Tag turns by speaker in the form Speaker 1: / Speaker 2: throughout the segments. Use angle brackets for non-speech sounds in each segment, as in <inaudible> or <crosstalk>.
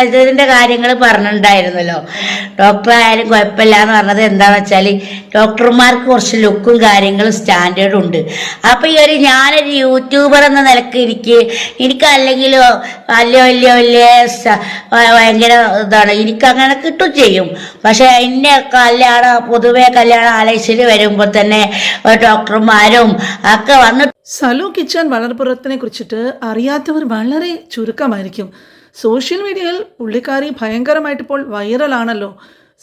Speaker 1: ഇതിന്റെ കാര്യങ്ങൾ പറഞ്ഞിട്ടുണ്ടായിരുന്നല്ലോ ഡോക്ടർ ആയാലും കുഴപ്പമില്ല എന്ന് പറഞ്ഞത് എന്താന്ന് വെച്ചാൽ ഡോക്ടർമാർക്ക് കുറച്ച് ലുക്കും കാര്യങ്ങളും സ്റ്റാൻഡേർഡും ഉണ്ട്. അപ്പൊ ഈ ഒരു ഞാനൊരു യൂട്യൂബർ എന്ന നിലയ്ക്ക് എനിക്ക് എനിക്ക് വലിയ വലിയ വലിയ ഭ- ഭയങ്കര ഇതാണ്. എനിക്ക് അങ്ങനെ കിട്ടും ചെയ്യും. പക്ഷെ എന്നെ കല്യാണ പൊതുവെ കല്യാണ ആലോചിച്ചിട്ട് വരുമ്പോൾ തന്നെ ഡോക്ടർമാരും ഒക്കെ വന്നിട്ട്
Speaker 2: സലോ കിച്ചൻ വളർപ്പുറത്തിനെ കുറിച്ചിട്ട് അറിയാത്തവർ വളരെ ചുരുക്കമായിരിക്കും. സോഷ്യൽ മീഡിയയിൽ പുള്ളിക്കാരി ഭയങ്കരമായിട്ട് ഇപ്പോൾ വൈറലാണല്ലോ.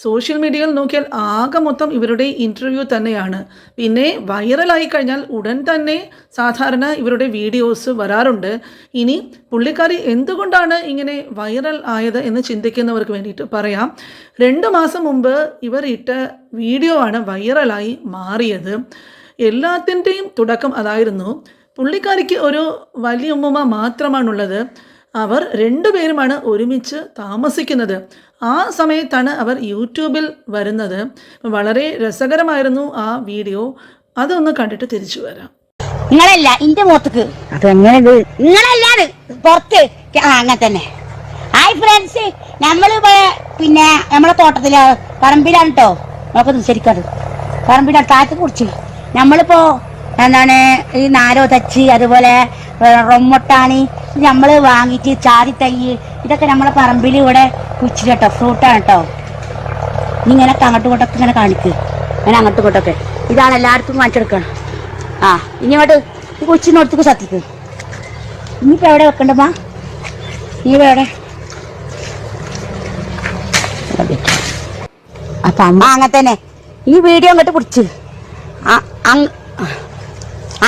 Speaker 2: സോഷ്യൽ മീഡിയയിൽ നോക്കിയാൽ ആകെ മൊത്തം ഇവരുടെ ഇന്റർവ്യൂ തന്നെയാണ്. പിന്നെ വൈറലായി കഴിഞ്ഞാൽ ഉടൻ തന്നെ സാധാരണ ഇവരുടെ വീഡിയോസ് വരാറുണ്ട്. ഇനി പുള്ളിക്കാരി എന്തുകൊണ്ടാണ് ഇങ്ങനെ വൈറൽ ആയത് എന്ന് ചിന്തിക്കുന്നവർക്ക് വേണ്ടിയിട്ട് പറയാം. രണ്ട് മാസം മുമ്പ് ഇവർ ഇട്ട വീഡിയോ ആണ് വൈറലായി മാറിയത്. എല്ലാത്തിന്റെയും തുടക്കം അതായിരുന്നു. പുള്ളിക്കാരിക്ക് ഒരു വലിയ ഉമ്മുമ്മ മാത്രമാണുള്ളത്. അവർ രണ്ടുപേരുമാണ് ഒരുമിച്ച് താമസിക്കുന്നത്. ആ സമയത്താണ് അവർ യൂട്യൂബിൽ വരുന്നത്. വളരെ രസകരമായിരുന്നു ആ വീഡിയോ. അതൊന്ന് കണ്ടിട്ട് തിരിച്ചു വരാം.
Speaker 1: നിങ്ങളല്ല ഇന്റെ മുഖത്തേക്ക്.
Speaker 3: അതെങ്ങനെ
Speaker 1: നിങ്ങളല്ലാതെ പുറത്ത് അങ്ങനെ തന്നെ. ഹായ് ഫ്രണ്ട്സ് നമ്മൾ പിന്നെ നമ്മളെ തോട്ടത്തിൽ പറമ്പിലാണ് കേട്ടോ നോക്കുന്നത് ശരിക്കത് പറമ്പിലാണ് താഴത്ത് കുറിച്ച്. നമ്മളിപ്പോ എന്താണ് ഈ നാരോ തച്ചി അതുപോലെ റൊമ്മൊട്ടാണി നമ്മൾ വാങ്ങിച്ച് ചാതി തൈ ഇതൊക്കെ നമ്മളെ പറമ്പിൽ ഇവിടെ കുച്ചിട്ട് കേട്ടോ ഫ്രൂട്ടാണ് കേട്ടോ ഇങ്ങനെ അങ്ങോട്ടും ഇങ്ങോട്ടൊക്കെ ഇങ്ങനെ കാണിക്ക്. ഞാൻ അങ്ങോട്ട് ഇങ്ങോട്ടൊക്കെ. ഇതാണ് എല്ലാവർക്കും കാണിച്ചെടുക്കണം ആ ഇനി ഇങ്ങോട്ട് കൊച്ചിനോടത്തേക്ക് സത്യക്ക് ഇനിയിപ്പോ എവിടെ വെക്കണ്ടമ്മ നീ ഇപ്പൊ എവിടെ? അപ്പൊ അമ്മ അങ്ങനെ തന്നെ. ഈ വീഡിയോ അങ്ങോട്ട് പിടിച്ച്. ആ,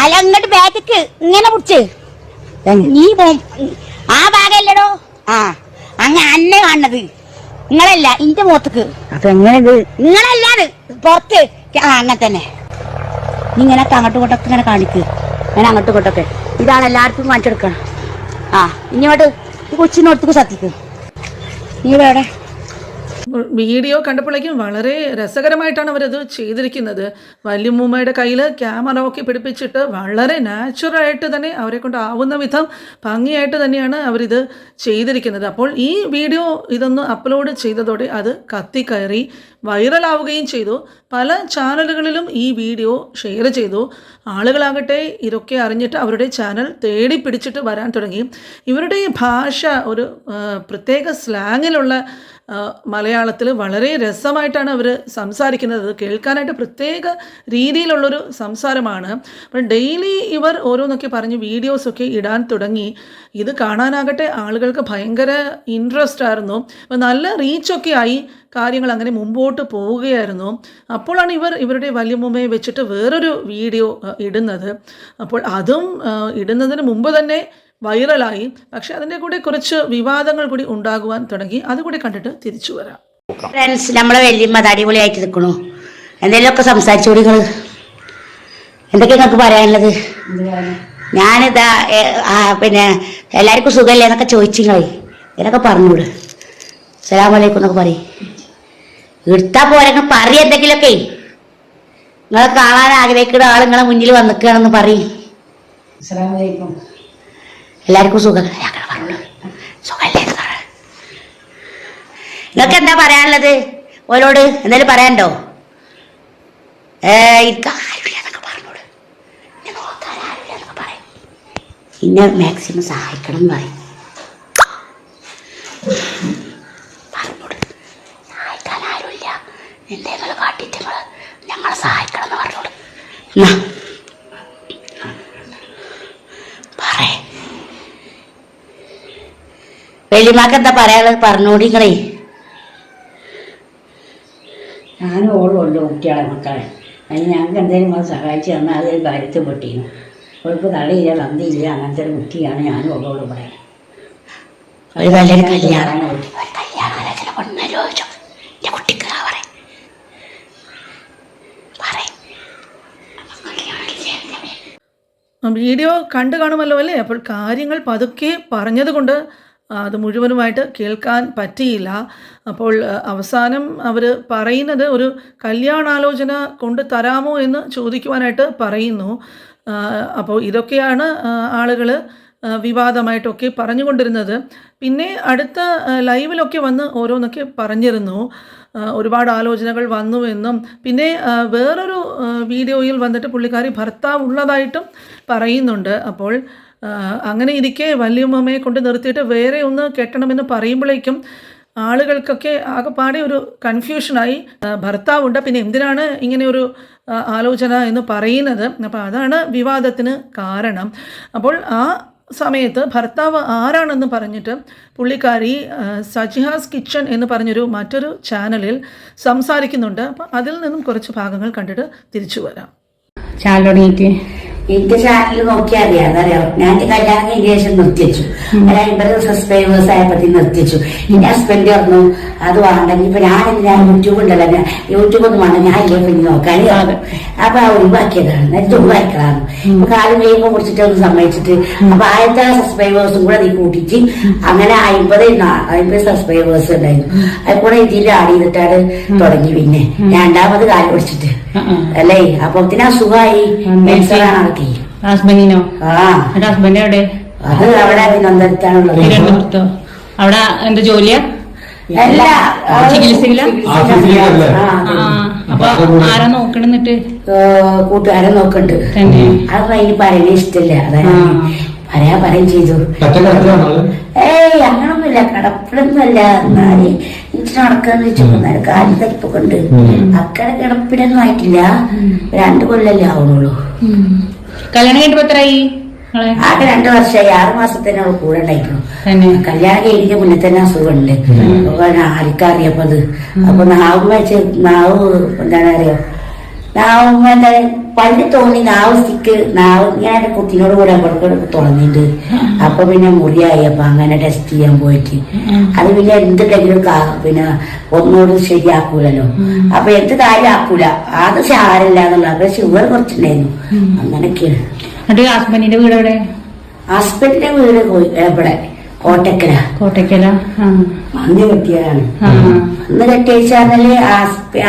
Speaker 1: അല്ല അങ്ങോട്ട് ബാക്കിക്ക് ഇങ്ങനെ പിടിച്ച്. നീ പോ- ആ ഭാഗല്ലടോ ആ. അങ്ങ അന്നെ കാണുന്നത്. നിങ്ങളല്ല ഇന്റെ മുഖത്തേക്ക്.
Speaker 3: അതെങ്ങനെ
Speaker 1: നിങ്ങളല്ലാതെ പുറത്ത്. ആ അങ്ങനെ തന്നെ. നീ ഇങ്ങനെ അങ്ങോട്ടും ഇങ്ങോട്ടൊക്കെ ഇങ്ങനെ കാണിക്ക്. ഞാൻ അങ്ങോട്ടും ഇങ്ങോട്ടൊക്കെ ഇതാണ് എല്ലാവർക്കും കാണിച്ചെടുക്കണം ആ ഇനി ഇങ്ങോട്ട് കൊച്ചിനോടത്തേക്ക് സത്യക്ക് നീ എവിടെ?
Speaker 2: വീഡിയോ കണ്ടപ്പോഴേക്കും വളരെ രസകരമായിട്ടാണ് അവരത് ചെയ്തിരിക്കുന്നത്. വല്യമ്മൂമ്മയുടെ കയ്യിൽ ക്യാമറ ഒക്കെ പിടിപ്പിച്ചിട്ട് വളരെ നാച്ചുറലായിട്ട് തന്നെ അവരെ കൊണ്ട് ആവുന്ന വിധം ഭംഗിയായിട്ട് തന്നെയാണ് അവരിത് ചെയ്തിരിക്കുന്നത്. അപ്പോൾ ഈ വീഡിയോ ഇതൊന്ന് അപ്ലോഡ് ചെയ്തതോടെ അത് കത്തിക്കയറി വൈറലാവുകയും ചെയ്തു. പല ചാനലുകളിലും ഈ വീഡിയോ ഷെയർ ചെയ്തു. ആളുകളാകട്ടെ ഇതൊക്കെ അറിഞ്ഞിട്ട് അവരുടെ ചാനൽ തേടി പിടിച്ചിട്ട് വരാൻ തുടങ്ങി. ഇവരുടെ ഭാഷ ഒരു പ്രത്യേക സ്ലാങ്ങിലുള്ള മലയാളത്തിൽ വളരെ രസമായിട്ടാണ് അവർ സംസാരിക്കുന്നത്. കേൾക്കാനായിട്ട് പ്രത്യേക രീതിയിലുള്ളൊരു സംസാരമാണ്. അപ്പം ഡെയിലി ഇവർ ഓരോന്നൊക്കെ പറഞ്ഞ് വീഡിയോസൊക്കെ ഇടാൻ തുടങ്ങി. ഇത് കാണാനാകട്ടെ ആളുകൾക്ക് ഭയങ്കര ഇൻട്രസ്റ്റ് ആയിരുന്നു. അപ്പം നല്ല റീച്ചൊക്കെ ആയി കാര്യങ്ങൾ അങ്ങനെ മുമ്പോട്ട് പോവുകയായിരുന്നു. അപ്പോഴാണ് ഇവർ ഇവരുടെ വല്യമ്മയെ വെച്ചിട്ട് വേറൊരു വീഡിയോ ഇടുന്നത്. അപ്പോൾ അതും ഇടുന്നതിന് മുമ്പ് തന്നെ വൈറലായി. പക്ഷെ അതിന്റെ കൂടെ കുറച്ച് വിവാദങ്ങൾ കൂടി ഉണ്ടാകുവാൻ തുടങ്ങി. അതുകൂടി കണ്ടിട്ട് തിരിച്ചു വരാം.
Speaker 1: ഫ്രണ്ട്സ് നമ്മളെ വലിയമ്മ അടിപൊളിയായിട്ട് നിൽക്കണു? എന്തെങ്കിലുമൊക്കെ സംസാരിച്ചോടി നിങ്ങൾ എന്തൊക്കെ നിങ്ങൾക്ക് പറയാനുള്ളത്? ഞാനിതാ പിന്നെ എല്ലാവർക്കും സുഖമല്ലേ എന്നൊക്കെ ചോദിച്ചിങ്ങളെ എന്നൊക്കെ പറഞ്ഞൂട് സലാമലൈക്കും എന്നൊക്കെ പറയും. എടുത്താൽ പോരെ ഇങ്ങൾ പറയും എന്തെങ്കിലുമൊക്കെ. നിങ്ങളെ കാണാൻ ആഗ്രഹിക്കുന്ന ആൾ നിങ്ങളെ മുന്നിൽ വന്നിക്കുകയാണെന്ന് പറയും.
Speaker 3: അസ്സലാമലൈക്കും
Speaker 1: എല്ലാവർക്കും സുഖം. ഞങ്ങൾ പറഞ്ഞു സുഖല്ലേ സാറ്. നിങ്ങൾക്ക് എന്താ പറയാനുള്ളത്? ഓരോട് എന്തായാലും പറയാനുണ്ടോ? ഏ പറഞ്ഞോട് എന്നെ പറയും. ഇന്നെ മാക്സിമം സഹായിക്കണം എന്ന് പറയും. പറഞ്ഞോട് സഹായിക്കാൻ ആരുമില്ല. എന്തെങ്കിലും കാട്ടിയിട്ട് ഞങ്ങൾ ഞങ്ങളെ സഹായിക്കണം എന്ന് പറഞ്ഞോട് എന്നാ പറയേ വെള്ളിമാക്ക് എന്താ പറയാനുള്ളത്? പറഞ്ഞോടിങ്ങളേ
Speaker 3: ഞാനും ഓളും ഉണ്ട് കുട്ടികളെ മക്കളെ. അതിന് ഞങ്ങൾക്ക് എന്തെങ്കിലും അത് സഹായിച്ചു തന്നാൽ അതൊരു കാര്യത്തിൽ പൊട്ടിയിരുന്നു അവൾക്ക് തലയില്ല തന്തിയില്ല അങ്ങനത്തെ ഒരു കുട്ടിയാണ് ഞാനും ഓളോട് പറയാം
Speaker 1: ഒരു നല്ലൊരു കല്യാണം. ഒരു കല്യാണാലോചന കുട്ടിക്ക് പറയും.
Speaker 2: വീഡിയോ കണ്ടു കാണുമല്ലോ അല്ലേ? അപ്പോൾ കാര്യങ്ങൾ പതുക്കെ പറഞ്ഞതുകൊണ്ട് അത് മുഴുവനുമായിട്ട് കേൾക്കാൻ പറ്റിയില്ല. അപ്പോൾ അവസാനം അവർ പറയുന്നത് ഒരു കല്യാണാലോചന കൊണ്ട് തരാമോ എന്ന് ചോദിക്കുവാനായിട്ട് പറയുന്നു. അപ്പോൾ ഇതൊക്കെയാണ് ആളുകൾ വിവാദമായിട്ടൊക്കെ പറഞ്ഞുകൊണ്ടിരുന്നത്. പിന്നെ അടുത്ത ലൈവിലൊക്കെ വന്ന് ഓരോന്നൊക്കെ പറഞ്ഞിരുന്നു. ഒരുപാട് ആലോചനകൾ വന്നു എന്നും. പിന്നെ വേറൊരു വീഡിയോയിൽ വന്നിട്ട് പുള്ളിക്കാരി ഭർത്താവ് ഉള്ളതായിട്ടും പറയുന്നുണ്ട്. അപ്പോൾ അങ്ങനെ ഇരിക്കെ വല്യമ്മയെ കൊണ്ട് നിർത്തിയിട്ട് വേറെ ഒന്ന് കെട്ടണമെന്ന് പറയുമ്പോഴേക്കും ആളുകൾക്കൊക്കെ ആകെപ്പാടെ ഒരു കൺഫ്യൂഷനായി ഭർത്താവുണ്ട്. പിന്നെ എന്തിനാണ് ഇങ്ങനെ ഒരു ആലോചന എന്ന് പറയുന്നത്? അപ്പോൾ അതാണ് വിവാദത്തിന് കാരണം. അപ്പോൾ ആ സമയത്ത് ഭർത്താവ് ആരാണെന്ന് പറഞ്ഞിട്ട് പുള്ളിക്കാരി സജിഹാസ് കിച്ചൺ എന്ന് പറഞ്ഞൊരു മറ്റൊരു ചാനലിൽ സംസാരിക്കുന്നുണ്ട്. അപ്പം അതിൽ നിന്നും കുറച്ച് ഭാഗങ്ങൾ കണ്ടിട്ട് തിരിച്ചു വരാം.
Speaker 3: ചാനൽ തുടങ്ങിയിട്ട്
Speaker 1: എന്റെ ചാനൽ നോക്കിയാൽ അറിയാം. അതറിയാം ഞാൻ എന്റെ കല്യാണം കഴിഞ്ഞ ശേഷം നിർത്തിച്ചു ഒരു അമ്പത് സബ്സ്ക്രൈബേഴ്സ് ആയപ്പത്തി നിർത്തിച്ചു എന്റെ ഹസ്ബൻഡ് പറഞ്ഞു അത് വേണ്ട ഇപ്പൊ ഞാൻ ഞാൻ യൂട്യൂബ് ഉണ്ടല്ലോ. ഞാൻ യൂട്യൂബ് ഒന്നും വേണ്ട. ഞാൻ ഇല്ലേ പിന്നെ നോക്കാൻ അപ്പൊ ആ ഒഴിവാക്കിയതാണ്. നേരത്തെ ഒഴിവാക്കിയതാണ്. ഇപ്പൊ കാലം കഴിയുമ്പോൾ കുറിച്ചിട്ട് ഒന്ന് സമ്മതിച്ചിട്ട് അപ്പൊ ആദ്യത്തെ സബ്സ്ക്രൈബേഴ്സും കൂടെ നീ കൂട്ടിച്ച് അങ്ങനെ അമ്പത് അമ്പത് സബ്സ്ക്രൈബേഴ്സ് ഉണ്ടായിരുന്നു. അത് കൂടെ ഇതിൽ ആഡ് ചെയ്തിട്ടാണ് തുടങ്ങി പിന്നെ. രണ്ടാമത് കാലം പിടിച്ചിട്ട് അല്ലേ? അപ്പൊ ഇതിന് അസുഖമായി ക്യാൻസറാണ് ആക്കി
Speaker 3: ഹസ്ബൻഡിനോ?
Speaker 1: ആ.
Speaker 3: എന്റെ ഹസ്ബൻഡ് എവിടെ?
Speaker 1: അത് അവിടെ തിരുവനന്തപുരത്താണുള്ളത്.
Speaker 3: തിരുവനന്തപുരത്തോ? അവിടെ എന്താ ജോലിയാ?
Speaker 1: അല്ല
Speaker 3: അപ്പൊ ആരാ
Speaker 1: കൂട്ടുകാരെ നോക്കണ്ട്.
Speaker 3: തന്നെ.
Speaker 1: അത് അതിന് പറയുന്നത് ഇഷ്ടല്ല അതാണ്
Speaker 3: ആ.
Speaker 1: പറയാ പറയും ചെയ്തു? ഏയ് അങ്ങനൊന്നുമില്ല. കടപ്പിലൊന്നുമല്ല. എന്നാൽ എനിക്ക് നടക്കാന്ന് വെച്ചു കാലി തരിപ്പൊക്കെ ഉണ്ട്. അക്കടെ കിടപ്പിലൊന്നും ആയിട്ടില്ല. രണ്ടു കൊല്ലല്ലേ ആവുന്നുള്ളൂ.
Speaker 3: കല്യാണം കഴിഞ്ഞിട്ട് എത്രയായി
Speaker 1: ആകെ രണ്ടു വർഷമായി ആറു മാസത്തിന് അവൾ കൂടെ ഉണ്ടായിരുന്നു കല്യാണം കഴിഞ്ഞ മുന്നേ തന്നെ അസുഖമുണ്ട്. അപ്പൊ ആർക്കറിയപ്പോ അത്. അപ്പൊ നാവ് വെച്ച് നാവ് എന്താണ് അറിയോ? നാവ് എന്താ പണ്ട് തോന്നി നാവ് സ്റ്റിക്ക് നാവ് ഞാൻ കുത്തിനോട് കൂടെ അപ്പുറത്തോട് തുറന്നിട്ട് അപ്പൊ പിന്നെ മുറിയായി. അപ്പൊ അങ്ങനെ ടെസ്റ്റ് ചെയ്യാൻ പോയിട്ട്. അത് പിന്നെ എന്തുണ്ടെങ്കിലും പിന്നെ ഒന്നോട് ശരിയാക്കൂലല്ലോ. അപ്പൊ എന്ത് കാര്യം ആക്കൂല. അത് സാരല്ല എന്നുള്ള അപ്പൊ ഷുഗർ കുറച്ചിട്ടുണ്ടായിരുന്നു. അങ്ങനെയൊക്കെയാണ്.
Speaker 3: ഹസ്ബൻഡിന്റെ വീട് എവിടെ?
Speaker 1: ഹസ്ബൻഡിന്റെ വീട് പോയി ഇവിടെ കോട്ടക്കല.
Speaker 3: കോട്ടക്കല?
Speaker 1: അന്ന് കെട്ടിയതാണ്. അന്ന് കെട്ടിച്ചാൽ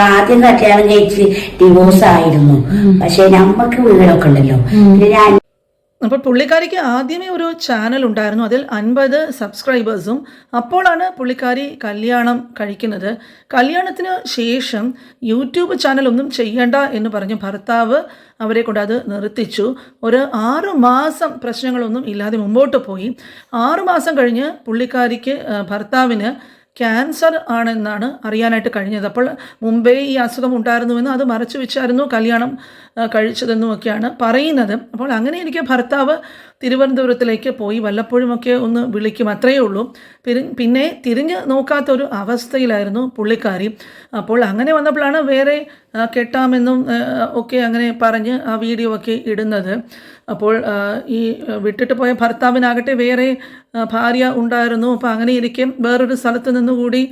Speaker 1: ആദ്യം കല്യാണം കഴിച്ച് ഡിവോഴ്സ് ആയിരുന്നു. പക്ഷെ നമ്മക്ക് വീടൊക്കെ ഉണ്ടല്ലോ. പിന്നെ ഞാൻ
Speaker 2: അപ്പോൾ പുള്ളിക്കാരിക്ക് ആദ്യമേ ഒരു ചാനൽ ഉണ്ടായിരുന്നു. അതിൽ അൻപത് സബ്സ്ക്രൈബേഴ്സും അപ്പോഴാണ് പുള്ളിക്കാരി കല്യാണം കഴിക്കുന്നത്. കല്യാണത്തിന് ശേഷം യൂട്യൂബ് ചാനൽ ഒന്നും ചെയ്യണ്ട എന്ന് പറഞ്ഞ് ഭർത്താവ് അവരെ കൊണ്ട് അത് നിർത്തിച്ചു. ഒരു ആറു മാസം പ്രശ്നങ്ങളൊന്നും ഇല്ലാതെ മുമ്പോട്ട് പോയി. ആറു മാസം കഴിഞ്ഞ് പുള്ളിക്കാരിക്ക് ഭർത്താവിന് ക്യാൻസർ ആണെന്നാണ് അറിയാനായിട്ട് കഴിഞ്ഞത്. അപ്പോൾ മുമ്പേ ഈ അസുഖം ഉണ്ടായിരുന്നുവെന്നും അത് മറച്ചു വെച്ചായിരുന്നു കല്യാണം കഴിച്ചതെന്നും ഒക്കെയാണ് പറയുന്നത്. അപ്പോൾ അങ്ങനെ എനിക്ക് ഭർത്താവ് തിരുവനന്തപുരത്തിലേക്ക് പോയി വല്ലപ്പോഴുമൊക്കെ ഒന്ന് വിളിക്കും അത്രയേ ഉള്ളൂ. പിരി- പിന്നെ തിരിഞ്ഞ് നോക്കാത്തൊരു അവസ്ഥയിലായിരുന്നു പുള്ളിക്കാരി. അപ്പോൾ അങ്ങനെ വന്നപ്പോഴാണ് വേറെ കെട്ടാമെന്നും ഒക്കെ അങ്ങനെ പറഞ്ഞ് ആ വീഡിയോ ഒക്കെ ഇടുന്നത്. അപ്പോൾ ഈ വിട്ടിട്ട് പോയ ഭർത്താവിനാകട്ടെ വേറെ ഭാര്യ ഉണ്ടായിരുന്നു. അപ്പോൾ അങ്ങനെ ഇരിക്കും വേറൊരു സ്ഥലത്ത് നിന്നുകൂടി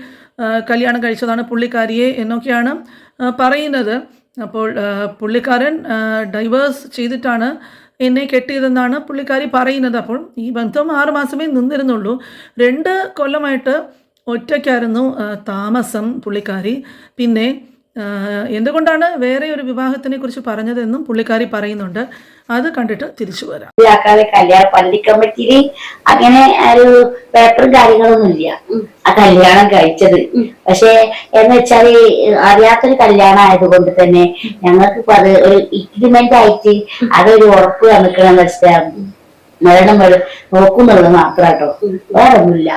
Speaker 2: കല്യാണം കഴിച്ചതാണ് പുള്ളിക്കാരിയെ എന്നൊക്കെയാണ് പറയുന്നത്. അപ്പോൾ പുള്ളിക്കാരൻ ഡൈവേഴ്സ് ചെയ്തിട്ടാണ് എന്നെ കെട്ടിയതെന്നാണ് പുള്ളിക്കാരി പറയുന്നത്. അപ്പോൾ ഈ ബന്ധം ആറ് മാസമേ നിന്നിരുന്നുള്ളൂ. രണ്ട് കൊല്ലമായിട്ട് ഒറ്റയ്ക്കായിരുന്നു താമസം പുള്ളിക്കാരി. പിന്നെ എന്തുകൊണ്ടാണ് വേറെ ഒരു വിവാഹത്തിനെ കുറിച്ച് പറഞ്ഞതെന്നും പുള്ളിക്കാരി പറയുന്നുണ്ട്. അത് കണ്ടിട്ട് തിരിച്ചു വരാം.
Speaker 1: കല്യാണ പള്ളി കമ്മിറ്റിയിൽ അങ്ങനെ ഒരു പേപ്പറും കാര്യങ്ങളൊന്നും ഇല്ല. ആ കല്യാണം കഴിച്ചത്. പക്ഷെ എന്ന് വെച്ചാൽ അറിയാത്തൊരു കല്യാണം ആയതുകൊണ്ട് തന്നെ ഞങ്ങൾക്ക് ഇപ്പൊ അത് ഒരു ഇഗ്രിമെന്റ് ആയിട്ട് അതൊരു ഉറപ്പ് തന്നിക്കണമെന്ന് വെച്ചാൽ മരണം വരെ നോക്കുന്നുള്ളത് മാത്രാട്ടോ. വേറെ ഒന്നുമില്ല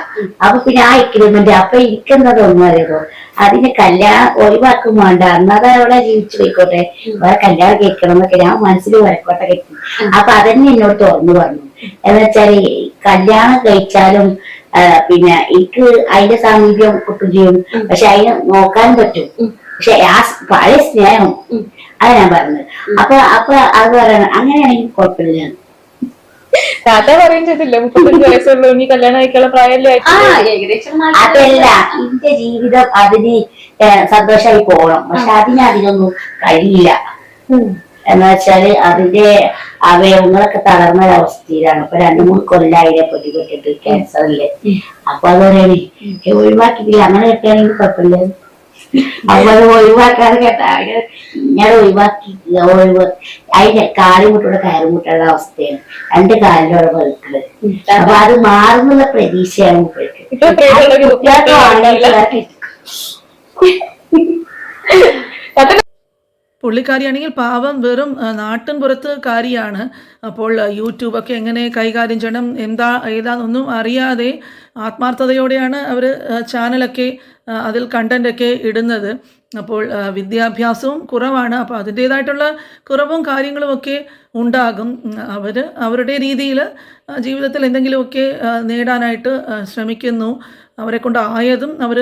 Speaker 1: അപ്പൊ പിന്നെ ആ എഗ്രിമെന്റ് അപ്പൊ ഇരിക്കുന്നതൊന്നും അറിയോ അതിന് കല്യാണം ഒഴിവാക്കും വേണ്ട. അന്നത് അവളെ ജീവിച്ചു പോയിക്കോട്ടെ. വേറെ കല്യാണം കേൾക്കണം എന്നൊക്കെ ഞാൻ മനസ്സിൽ വരക്കോട്ടെ കെട്ടി അപ്പൊ അതന്നെ എന്നോട് തുറന്നു പറഞ്ഞു. എന്നുവെച്ചാൽ കല്യാണം കഴിച്ചാലും പിന്നെ എനിക്ക് അതിന്റെ സാമീപ്യം കിട്ടും ചെയ്യും. പക്ഷെ അതിന് നോക്കാൻ പറ്റും. പക്ഷെ ആ പഴയ സ്നേഹം. അത് ഞാൻ പറഞ്ഞത്. അപ്പൊ അപ്പൊ അത് പറയണം. അങ്ങനെയാണെങ്കിൽ കുഴപ്പമില്ല.
Speaker 4: താത്ത പറയും ചെയ്തില്ല മുപ്പത്തഞ്ച് വയസ്സുള്ളൂ ഇനി കല്യാണം കഴിക്കാനുള്ള പ്രായമല്ലേ.
Speaker 1: അതല്ല എന്റെ ജീവിതം അതിന് സന്തോഷമായി പോകണം. പക്ഷെ അതിന് അതിനൊന്നും കഴിയില്ല. എന്ന് വെച്ചാൽ അതിന്റെ അവയവങ്ങളൊക്കെ തളർന്ന ഒരവസ്ഥയിലാണ് ഇപ്പൊ രണ്ടു മൂന്ന് കൊല്ലായിരം പൊട്ടിപ്പെട്ടിട്ട് ക്യാൻസറില്ലേ അപ്പൊ അത് പറയണേ ഒഴിവാക്കിയിട്ടില്ല. അങ്ങനെ കിട്ടുകയാണെങ്കിൽ കുഴപ്പമില്ല. <laughs> അത് ഒഴിവാക്കാതെ കേട്ടാ അങ്ങനെ ഞാൻ ഒഴിവാക്കി ഒഴിവ് അതിന്റെ കാലുമുട്ടോടെ കയറുമുട്ടുള്ള അവസ്ഥയാണ്. രണ്ട് കാലിലൂടെ വെറുക്കുന്നത് അപ്പൊ അത് മാറുന്നുള്ള പ്രതീക്ഷയാണ് മുപ്പർക്ക് കുട്ടികൾക്ക്
Speaker 4: താത്ത
Speaker 2: പുള്ളിക്കാരിയാണെങ്കിൽ പാവം വെറും നാട്ടിൻ പുറത്ത് കാരിയാണ്. അപ്പോൾ യൂട്യൂബൊക്കെ എങ്ങനെ കൈകാര്യം ചെയ്യണം എന്താ ഏതാണെന്നൊന്നും അറിയാതെ ആത്മാർത്ഥതയോടെയാണ് അവർ ചാനലൊക്കെ അതിൽ കണ്ടന്റൊക്കെ ഇടുന്നത്. അപ്പോൾ വിദ്യാഭ്യാസവും കുറവാണ്. അപ്പോൾ അതിന്റേതായിട്ടുള്ള കുറവും കാര്യങ്ങളുമൊക്കെ ഉണ്ടാകും. അവർ അവരുടെ രീതിയിൽ ജീവിതത്തിൽ എന്തെങ്കിലുമൊക്കെ നേടാനായിട്ട് ശ്രമിക്കുന്നു. അവരെ കൊണ്ട് ആയതും അവർ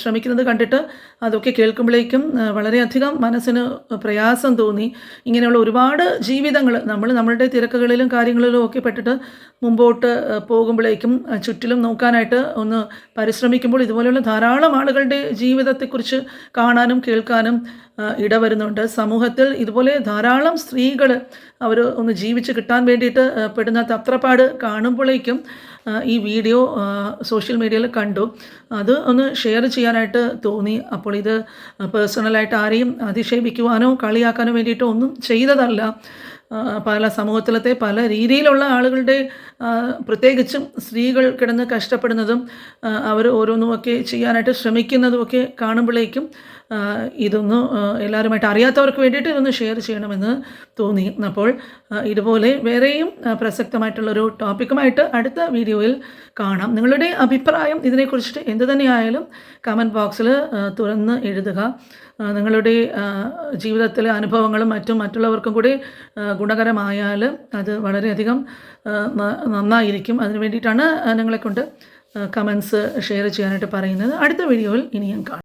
Speaker 2: ശ്രമിക്കുന്നത് കണ്ടിട്ട് അതൊക്കെ കേൾക്കുമ്പോഴേക്കും വളരെയധികം മനസ്സിന് പ്രയാസം തോന്നി. ഇങ്ങനെയുള്ള ഒരുപാട് ജീവിതങ്ങൾ നമ്മൾ നമ്മളുടെ തിരക്കുകളിലും കാര്യങ്ങളിലും ഒക്കെ പെട്ടിട്ട് മുമ്പോട്ട് പോകുമ്പോഴേക്കും ചുറ്റിലും നോക്കാനായിട്ട് ഒന്ന് പരിശ്രമിക്കുമ്പോൾ ഇതുപോലെയുള്ള ധാരാളം ആളുകളുടെ ജീവിതത്തെക്കുറിച്ച് കാണാനും കേൾക്കാനും ഇടവരുന്നുണ്ട്. സമൂഹത്തിൽ ഇതുപോലെ ധാരാളം സ്ത്രീകൾ അവർ ഒന്ന് ജീവിച്ച് കിട്ടാൻ വേണ്ടിയിട്ട് പെടുന്ന തത്രപ്പാട് കാണുമ്പോഴേക്കും ഈ വീഡിയോ സോഷ്യൽ മീഡിയയിൽ കണ്ടു. അത് ഒന്ന് ഷെയർ ചെയ്യാനായിട്ട് തോന്നി. അപ്പോൾ ഇത് പേഴ്സണലായിട്ട് ആരെയും അധിക്ഷേപിക്കുവാനോ കളിയാക്കാനോ വേണ്ടിയിട്ടോ ഒന്നും ചെയ്തതല്ല. പല സമൂഹത്തിലത്തെ പല രീതിയിലുള്ള ആളുകളുടെ പ്രത്യേകിച്ചും സ്ത്രീകൾ കിടന്ന് കഷ്ടപ്പെടുന്നതും അവർ ഓരോന്നുമൊക്കെ ചെയ്യാനായിട്ട് ശ്രമിക്കുന്നതുമൊക്കെ കാണുമ്പോഴേക്കും ഇതൊന്ന് എല്ലാവരുമായിട്ട് അറിയാത്തവർക്ക് വേണ്ടിയിട്ട് ഇതൊന്ന് ഷെയർ ചെയ്യണമെന്ന് തോന്നി. അപ്പോൾ ഇതുപോലെ വേറെയും പ്രസക്തമായിട്ടുള്ളൊരു ടോപ്പിക്കുമായിട്ട് അടുത്ത വീഡിയോയിൽ കാണാം. നിങ്ങളുടെ അഭിപ്രായം ഇതിനെക്കുറിച്ചിട്ട് എന്ത് തന്നെയായാലും കമന്റ് ബോക്സിൽ തുറന്ന് എഴുതുക. നിങ്ങളുടെ ജീവിതത്തിലെ അനുഭവങ്ങളും മറ്റും മറ്റുള്ളവർക്കും കൂടി ഗുണകരമായാൽ അത് വളരെയധികം നന്നായിരിക്കും. അതിന് വേണ്ടിയിട്ടാണ് നിങ്ങളെക്കൊണ്ട് കമൻസ് ഷെയർ ചെയ്യാനായിട്ട് പറയുന്നത്. അടുത്ത വീഡിയോയിൽ ഇനിയും കാണാം.